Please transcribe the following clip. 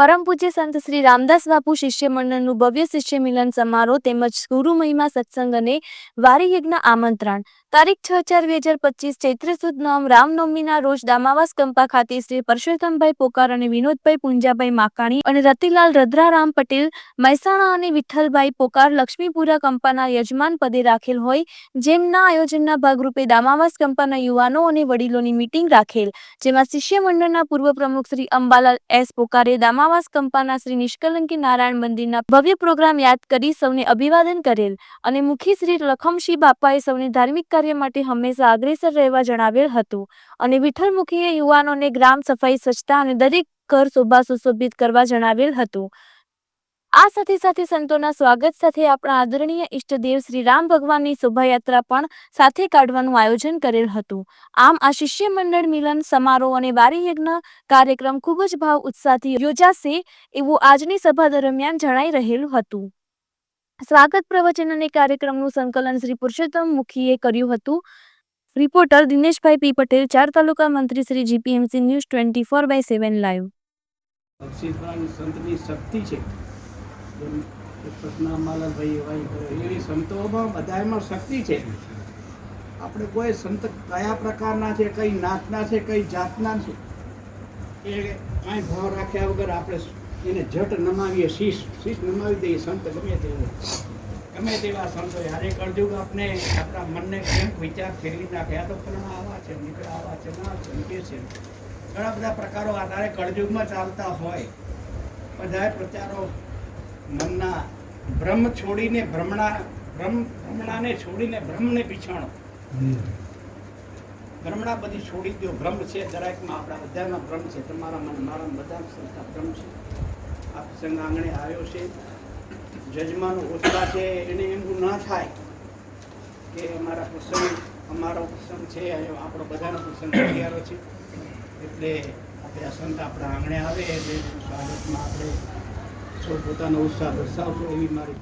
પરમ પૂજ્ય સંત શ્રી રામદાસ બાપુ શિષ્ય મંડળનું ભવ્ય શિષ્ય મિલન સમારોહ તેમજ ગુરુ મહિમા સત્સંગ અને વારી યજ્ઞ આમંત્રણ. તારીખ છ ચાર બે હજાર પચીસ ચૈત્ર સુદ નોમ રામનવમીના રોજ દામાવાસ કંપા ખાતે શ્રી પરસોત્તમભાઈ પોકાર અને વિનોદભાઈ પુંજાભાઈ માકાણી અને રતિલાલ રદ્રારામ પટેલ, મહેસાણા અને વિઠ્ઠલભાઈ પોકાર લક્ષ્મીપુરા કંપાના યજમાન પદે રાખેલ હોય, જેમના આયોજનના ભાગરૂપે દામાવાસ કંપાના યુવાનો અને વડીલોની મીટિંગ રાખેલ. જેમાં શિષ્ય મંડળના પૂર્વ પ્રમુખ શ્રી અંબાલાલ એસ પોકારે દામાવાસ કંપાના શ્રી નિષ્કલંકી નારાયણ મંદિરના ભવ્ય પ્રોગ્રામ યાદ કરી સૌને અભિવાદન કરેલ અને મુખી શ્રી લખમશી બાપાએ સૌને ધાર્મિક કાર્ય માટે હંમેશા અગ્રેસર રહેવા જણાવેલ હતું અને વિઠ્ઠલમુખીએ યુવાનોને ગ્રામ સફાઈ, સ્વચ્છતા અને દરેક ઘર શોભા સુશોભિત કરવા જણાવેલ હતું. આ સાથે સાથે સંતોના સ્વાગત સાથે આપણા આદરણીય ઈષ્ટદેવ શ્રી રામ ભગવાનની શોભાયાત્રા પણ સાથે કાઢવાનું આયોજન કરેલ હતું. આમ આ શિષ્ય મંડળ મિલન, સમારોહ અને વારી યજ્ઞ કાર્યક્રમ ખૂબ જ ભાવ ઉત્સાહથી યોજાશે એવું આજની સભા દરમિયાન જણાઈ રહેલું હતું. સ્વાગત પ્રવચન અને કાર્યક્રમનું સંકલન શ્રી પુરુષોત્તમ મુખીએ કર્યું હતું. રિપોર્ટર દિનેશભાઈ પી પટેલ, ચાર તાલુકા મંત્રી Shri GPMC news twenty four by seven live. સંતની શક્તિ છે. જેમ કૃષ્ણ એવી સંતોમાં બધામાં શક્તિ છે. આપણે કોઈ સંત કયા પ્રકારના છે, કઈ નાતના છે, કઈ જાતના છે, એ કાંઈ ભાવ રાખ્યા વગર આપણે એને જટ નમાવીએ, શીશ શીશ નમાવી દઈએ, સંત ગમે તે ગમે તેવા સંતો યારે કળજુગ આપણે આપણા મનને કેમ વિચાર ફેરવી નાખે? આ તો પણ આવા છે, નીકળા આવા છે, ના છે છે. ઘણા બધા પ્રકારો આધારે કળજુગમાં ચાલતા હોય. બધા પ્રચારો મનના બ્રહ્મ છોડીને ભ્રમણા, ભ્રમ, ભ્રમણાને છોડીને બ્રહ્મને પીછાણો. ભ્રમણા બધી છોડી દો ભ્રમ છે દરેકમાં આપણા બધામાં ભ્રમ છે. તમારા મન, મારા બધા સંસ્થા ભ્રમ છે. આ સંગ આંગણે આવ્યો છે. જજમાનો ઓછા છે એને એવું ના થાય કે અમારા પ્રસંગ, અમારો પ્રસંગ છે આપણો બધાનો પ્રસંગ તૈયારો છે. એટલે આપણે આ સંત આપણા આંગણે આવે, એટલે સ્વાગતમાં આપણે પોતાનો ઉત્સાહ દર્શાવશો એવી મારી